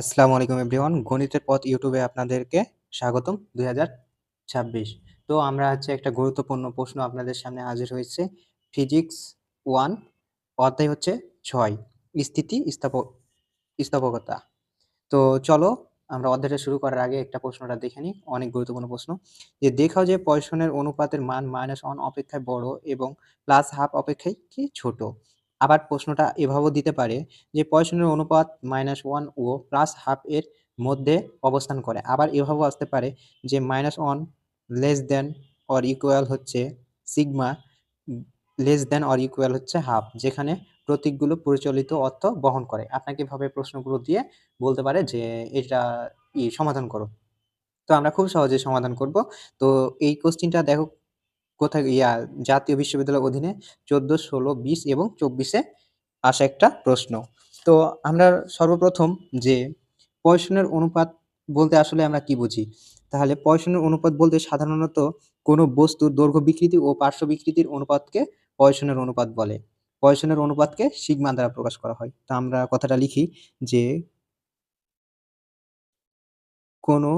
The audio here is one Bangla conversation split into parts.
আসসালামু আলাইকুম এভরিওয়ান। গণিতের পথ ইউটিউবে আপনাদেরকে স্বাগতম দুই হাজার ছাব্বিশ। তো আমরা হচ্ছে একটা গুরুত্বপূর্ণ প্রশ্ন আপনাদের সামনে হাজির হয়েছে। ফিজিক্স ওয়ান, অধ্যায় হচ্ছে ছয়, স্থিতি স্থাপক স্থাপকতা। তো চলো আমরা অধ্যায়টা শুরু করার আগে একটা প্রশ্নটা দেখে নিই, অনেক গুরুত্বপূর্ণ প্রশ্ন। যে দেখাও যে পয়সনের অনুপাতের মান মাইনাস ওয়ান অপেক্ষায় বড় এবং প্লাস হাফ অপেক্ষায় কি ছোট। আবার প্রশ্নটা এভাবেও দিতে পারে যে পয়সনের অনুপাত মাইনাস ওয়ান ও প্লাস হাফ এর মধ্যে অবস্থান করে। আবার এভাবেও আসতে পারে যে minus one less than or equal হচ্ছে sigma less than or equal হচ্ছে হাফ যেখানে প্রতীকগুলো পরিচালিত অর্থ বহন করে। আপনাকে এভাবে প্রশ্নগুলো দিয়ে বলতে পারে যে এটা সমাধান করো। তো আমরা খুব সহজে সমাধান করব। তো এই কোশ্চিনটা দেখো কোথায় ইয়া, জাতীয় বিশ্ববিদ্যালয়ের অধীনে চোদ্দ, ষোলো, বিশ এবং চব্বিশে আসা একটা প্রশ্ন। তো আমরা সর্বপ্রথম যে পয়সনের অনুপাত বলতে আসলে আমরা কি বুঝি? তাহলে পয়সনের অনুপাত বলতে সাধারণত কোনো বস্তুর দৈর্ঘ্য বিকৃতি ও পার্শ্ব বিকৃতির অনুপাতকে পয়সনের অনুপাত বলে। পয়সনের অনুপাতকে সিগমা দ্বারা প্রকাশ করা হয়। তা আমরা কথাটা লিখি যে কোনো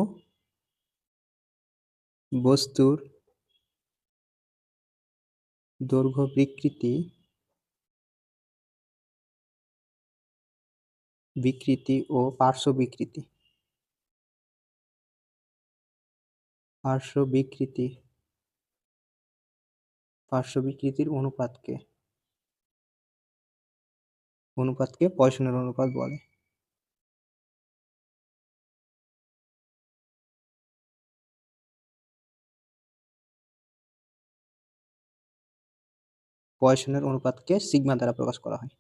বস্তুর দৈর্ঘ্য বিকৃতি বিকৃতি ও পার্শ্ব বিকৃতি। পার্শ্ব বিকৃতি। পার্শ্ব বিকৃতির অনুপাতকে অনুপাতকে পয়সনের অনুপাত বলে। পয়সনের অনুপাতকে সিগমা দ্বারা প্রকাশ করা হয়।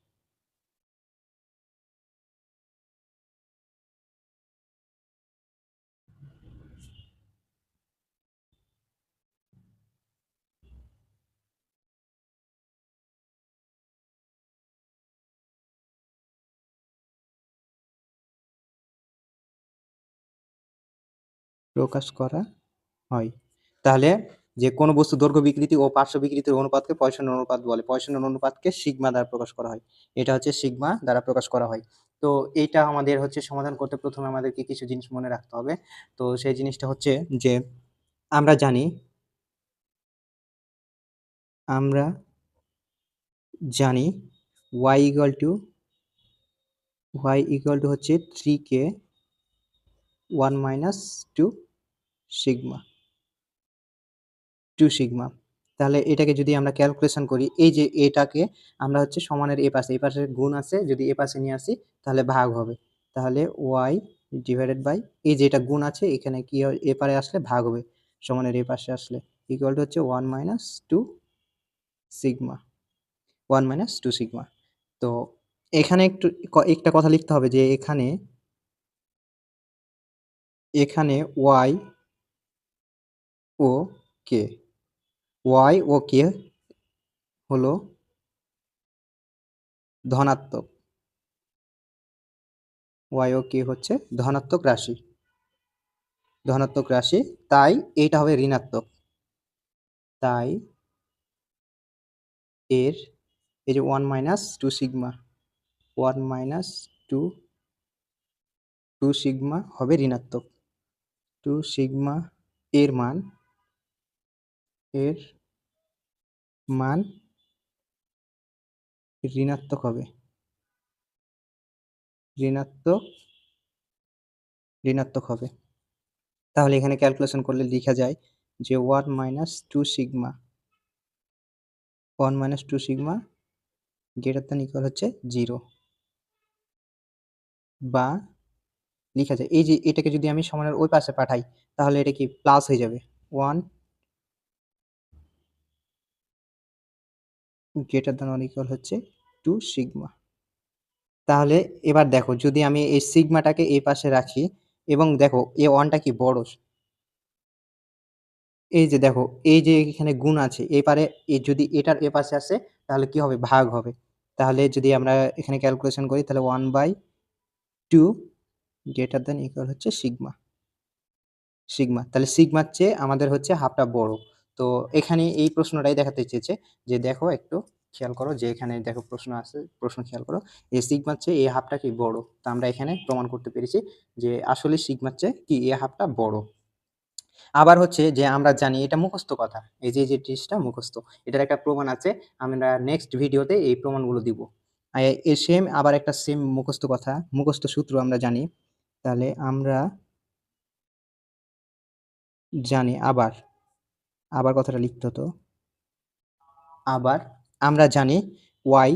প্রকাশ করা হয়। তাহলে যে কোনো বস্তু দৈর্ঘ্য বিকৃতি ও পার্শ্ব বিকৃতির অনুপাতকে পয়সনের অনুপাত বলে। পয়সনের অনুপাতকে সিগমা দ্বারা প্রকাশ করা হয়। এটা হচ্ছে সিগমা দ্বারা প্রকাশ করা হয়। তো এইটা আমাদের হচ্ছে সমাধান করতে প্রথমে আমাদেরকে কিছু জিনিস মনে রাখতে হবে। তো সেই জিনিসটা হচ্ছে যে আমরা জানি আমরা জানি Y equal to Y equal to হচ্ছে three K one minus two sigma two sigma. তাহলে এটাকে যদি আমরা ক্যালকুলেশন করি, এই যে এটাকে আমরা হচ্ছে সমানের এ পাশে এ পাশে গুণ আছে, যদি এ পাশে নিয়ে আসি, তাহলে ভাগ হবে। তাহলে ওয়াই ডিভাইডেড বাই এই যে এটা গুণ আছে, এখানে কি এ পারে আসলে ভাগ হবে, সমানের এ পাশে আসলে। ইকুয়াল টু হচ্ছে one minus two sigma one minus two sigma তো এখানে একটু একটা কথা লিখতে হবে যে এখানে এখানে ওয়াই ও কে ওয়াই ও কে হলো ধনাত্মক। ওয়াই ও কে হচ্ছে ধনাত্মক রাশি। ধনাত্মক রাশি, তাই এইটা হবে ঋণাত্মক। তাই এর, এই যে one minus two sigma one minus two two sigma হবে ঋণাত্মক। টু সিগমা এর মান, এর মান ঋণাত্মক হবে। ঋণাত্মক ঋণাত্মক হবে। তাহলে এখানে ক্যালকুলেশন করলে লেখা যায় যে one minus two sigma one minus two sigma greater than equal হচ্ছে জিরো বা লেখা যায়। এই যে এটাকে যদি আমি সমানের ওই পাশে পাঠাই, তাহলে এটা কি প্লাস হয়ে যাবে? One greater than or equal হচ্ছে টু সিগমা তাহলে এবার দেখো, যদি আমি এই সিগমাটাকে এই পাশে রাখি এবং দেখো, এ ওয়ানটা কি বড়? এই যে দেখো, এই যে এখানে গুণ আছে এপারে যদি এটার এ পাশে আসে, তাহলে কি হবে? ভাগ হবে। তাহলে যদি আমরা এখানে ক্যালকুলেশন করি, তাহলে one by two greater than equal হচ্ছে সিগমা সিগমা তাহলে সিগমার চেয়ে আমাদের হচ্ছে হাফটা বড়। তো এখানে এই প্রশ্নটাই দেখাতে চেয়েছে যে দেখো একটু খেয়াল করো যে এখানে দেখো প্রশ্ন আছে, প্রশ্ন খেয়াল করো। এ সিগমার চেয়ে এ হাফটা কি বড়? তো আমরা এখানে প্রমাণ করতে পেরেছি যে আসলে সিগমার চেয়ে কি? এ হাফটা বড়। আবার হচ্ছে যে আমরা জানি এটা মুখস্থ কথা। এই যে যে জিনিসটা মুখস্থ। এটার একটা প্রমাণ আছে। আমরা নেক্সট ভিডিওতে এই প্রমাণগুলো দিব। এই সেম আবার একটা সেম মুখস্থ কথা, মুখস্থ সূত্র আমরা জানি। তাহলে আমরা জানি আবার আবার কথাটা লিখতে হতো। আবার আমরা জানি ওয়াই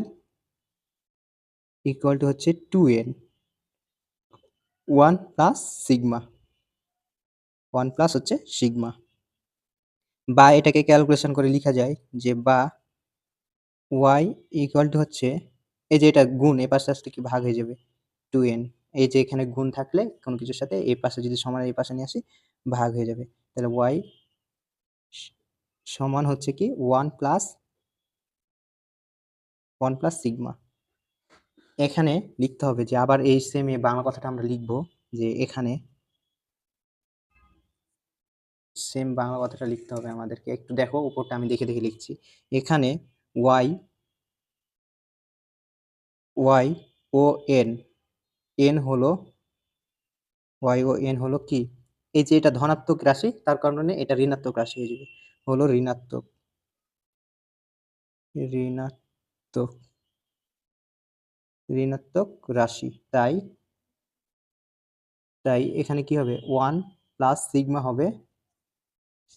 ইকুয়াল টু হচ্ছে two N one plus sigma one plus হচ্ছে সিগমা বা এটাকে ক্যালকুলেশন করে লেখা যায় যে বা ওয়াই ইকুয়াল টু হচ্ছে, এই যে এটা গুণ, এ পাশে আসলে কি ভাগ হয়ে যাবে? টু এন এই যে এখানে গুণ থাকলে কোনো কিছুর সাথে এই পাশে যদি সমান এই পাশে নিয়ে আসি, ভাগ হয়ে যাবে। তাহলে ওয়াই সমান হচ্ছে কি one plus one plus sigma. এখানে লিখতে হবে যে আবার এই সেম এ বাংলা কথাটা আমরা লিখব যে এখানে সেম বাংলা কথাটা লিখতে হবে আমাদেরকে। একটু দেখো, উপরটা আমি দেখে দেখে লিখছি। এখানে ওয়াই ওয়াই ও এন এন হলো, ওয়াই ও এন হলো কি? এই যে এটা ধনাত্মক রাশি, তার কারণে এটা ঋণাত্মক রাশি হয়ে যাবে। হলো ঋণাত্মক। ঋণাত্মক। ঋণাত্মক রাশি। তাই তাই এখানে কি হবে? ওয়ান প্লাস সিগমা হবে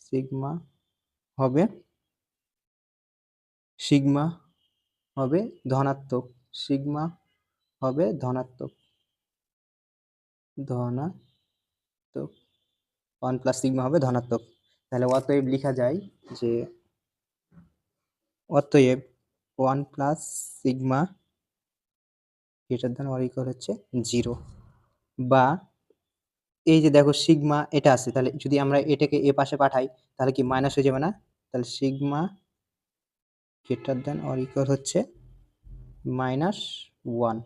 সিগমা হবে সিগমা হবে ধনাত্মক, সিগমা হবে ধনাত্মক। ধনাত্মক। ওয়ান প্লাস সিগমা হবে ধনাত্মক। তাহলে অতএব লেখা যায় যে অতএব one plus sigma greater than equal হচ্ছে জিরো। বা এই যে দেখো সিগমা এটা আছে, তাহলে যদি আমরা এটাকে এ পাশে পাঠাই, তাহলে কি মাইনাস হয়ে যাবে না? তাহলে সিগমা গ্রেটার দেন অর হচ্ছে মাইনাস ওয়ান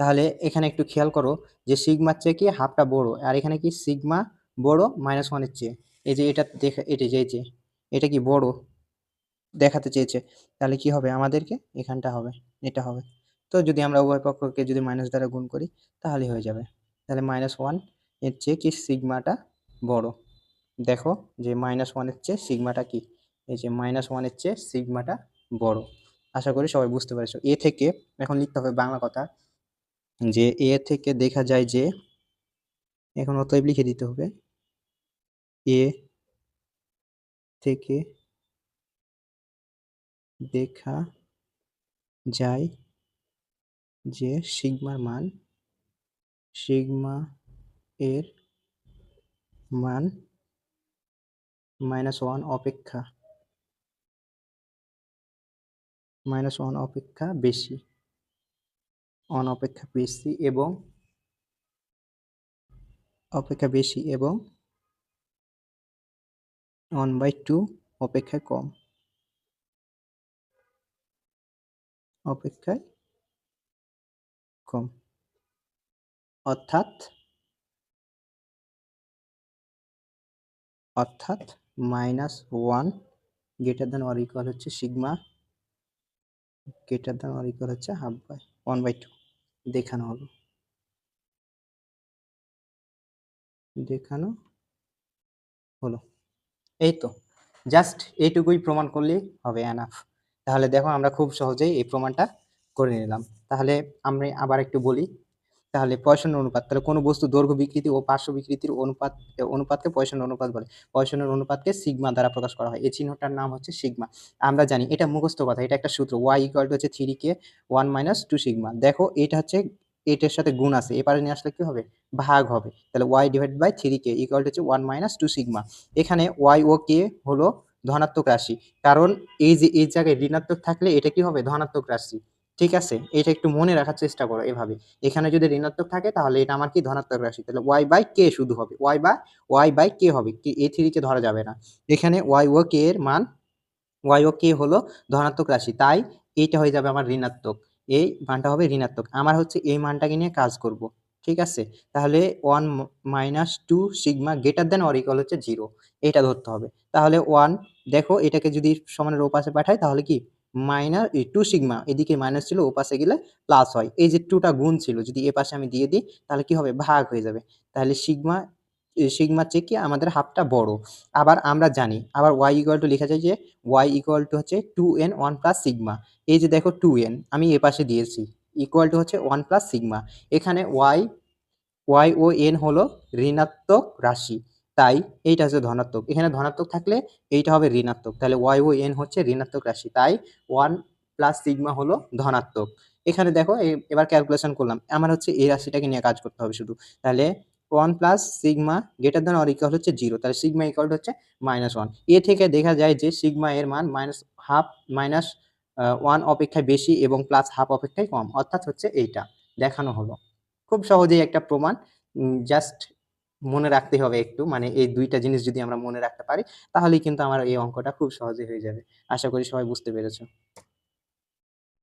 তাহলে এখানে একটু খেয়াল করো যে সিগমার চেয়ে কি হাফটা বড়, আর এখানে কি সিগমা বড় মাইনাস ওয়ানের চেয়ে? এই যে এটা দেখা এটা যে যে, এটা কি বড়? দেখাতে চেয়েছে। তাহলে কি হবে? আমাদেরকে এখানটা হবে, এটা হবে। তো যদি আমরা উভয় পক্ষকে যদি মাইনাস দ্বারা গুণ করি, তাহলে হয়ে যাবে। তাহলে মাইনাস ওয়ানের চেয়ে কি সিগমাটা বড়? দেখো যে মাইনাস ওয়ানের চেয়ে সিগমাটা কি? এই যে মাইনাস ওয়ানের চেয়ে সিগমাটা বড়। আশা করি সবাই বুঝতে পেরেছ। এ থেকে, এখন লিখতে হবে বাংলা কথা, যে এ থেকে দেখা যায় যে, এখন অতএব লিখে দিতে হবে। এ থেকে দেখা যায় যে সিগমার মান সিগমা এর মান মাইনাস ওয়ান অপেক্ষা মাইনাস ওয়ান অপেক্ষা বেশি ওয়ান অপেক্ষা বেশি এবং অপেক্ষা বেশি এবং ওয়ান বাই টু অপেক্ষায় কম। অপেক্ষায় কম। অর্থাৎ অর্থাৎ minus one greater than or equal হচ্ছে sigma greater than or equal হচ্ছে half by one by two দেখানো হলো। দেখানো হলো। এই তো জাস্ট এইটুকুই প্রমাণ করলেই হবে অ্যানাফ তাহলে দেখো আমরা খুব সহজেই এই প্রমাণটা করে নিলাম। তাহলে আমি আবার একটু বলি, তাহলে পয়সনের অনুপাত, তাহলে কোনো বস্তু দৈর্ঘ্য বিকৃতি ও পার্শ্ব বিকৃতির অনুপাত, অনুপাতকে পয়সনের অনুপাত বলে। পয়সনের অনুপাতকে সিগমা দ্বারা প্রকাশ করা হয়। এই চিহ্নটার নাম হচ্ছে সিগমা আমরা জানি এটা মুখস্থ কথা, এটা একটা সূত্র। ওয়াই ইকুয়াল টু হচ্ছে three K one minus two sigma দেখো, এটা হচ্ছে এটার সাথে গুণ আছে। এপারে নিয়ে আসলে কি হবে? ভাগ হবে। তাহলে Y divide by three K equal হচ্ছে ওয়ান মাইনাস টু সিগমা এখানে ওয়াই ও কে হলো ধনাত্মক রাশি। কারণ এই যে, এই জায়গায় ঋণাত্মক থাকলে এটা কি হবে? ধনাত্মক রাশি। ঠিক আছে? এটা একটু মনে রাখার চেষ্টা করো এভাবে। এখানে যদি ঋণাত্মক থাকে তাহলে এটা আমার কি? ধনাত্মক রাশি। তাহলে ওয়াই বাই কে শুধু হবে। ওয়াই বা ওয়াই বাই কে হবে। কি? এ থ্রিকে ধরা যাবে না। এখানে ওয়াই ও কে এর মান ওয়াই ও কে হলো ধনাত্মক রাশি। তাই এইটা হয়ে যাবে আমার ঋণাত্মক। এই মানটা হবে ঋণাত্মক। আমার হচ্ছে এই মানটাকে নিয়ে কাজ করব, ঠিক আছে? তাহলে one minus two sigma greater than or equal হচ্ছে জিরো এটা ধরতে হবে। তাহলে ওয়ান দেখো এটাকে যদি সমানের ওপাশে পাঠাই, তাহলে কি? মাইনাস টু সিগমা এদিকে মাইনাস ছিল, ও পাশে গেলে প্লাস হয়। এই যে টুটা গুণ ছিল, যদি এ পাশে আমি দিয়ে দিই, তাহলে কি হবে? ভাগ হয়ে যাবে। তাহলে সিগমা সিগমার চেয়ে কি? আমাদের হাফটা বড়। আবার আমরা জানি, আবার ওয়াই ইকুয়াল টু লেখা যায় যে ওয়াই ইকুয়াল টু হচ্ছে two N one plus sigma এই যে দেখো টু এন আমি এ পাশে দিয়েছি। ইকুয়াল টু হচ্ছে ওয়ান প্লাস সিগমা এখানে ওয়াই ওয়াই ও এন হলো ঋণাত্মক রাশি। তাই এইটা হচ্ছে ধনাত্মক। এখানে ধনাত্মক থাকলে এইটা হবে ঋণাত্মক। তাহলে ওয়াই ও এন হচ্ছে ঋণাত্মক রাশি। তাই ওয়ান প্লাস সিগমা হলো ধনাত্মক। এখানে দেখো এবার ক্যালকুলেশন করলাম। আমার হচ্ছে এই রাশিটাকে নিয়ে কাজ করতে হবে শুধু। তাহলে one plus sigma greater than or equal হচ্ছে জিরো তাহলে সিগমা ইকুয়াল হচ্ছে মাইনাস ওয়ান এ থেকে দেখা যায় যে সিগমা এর মান মাইনাস হাফ মাইনাস ওয়ান অপেক্ষায় বেশি এবং প্লাস হাফ অপেক্ষায় কম। অর্থাৎ হচ্ছে এইটা, দেখানো হলো। খুব সহজেই একটা প্রমাণ জাস্ট মনে রাখতে হবে একটু মানে এই দুইটা জিনিস যদি আমরা মনে রাখতে পারি, তাহলেই কিন্তু আমার এই অঙ্কটা খুব সহজে হয়ে যাবে। আশা করি সবাই বুঝতে পেরেছ।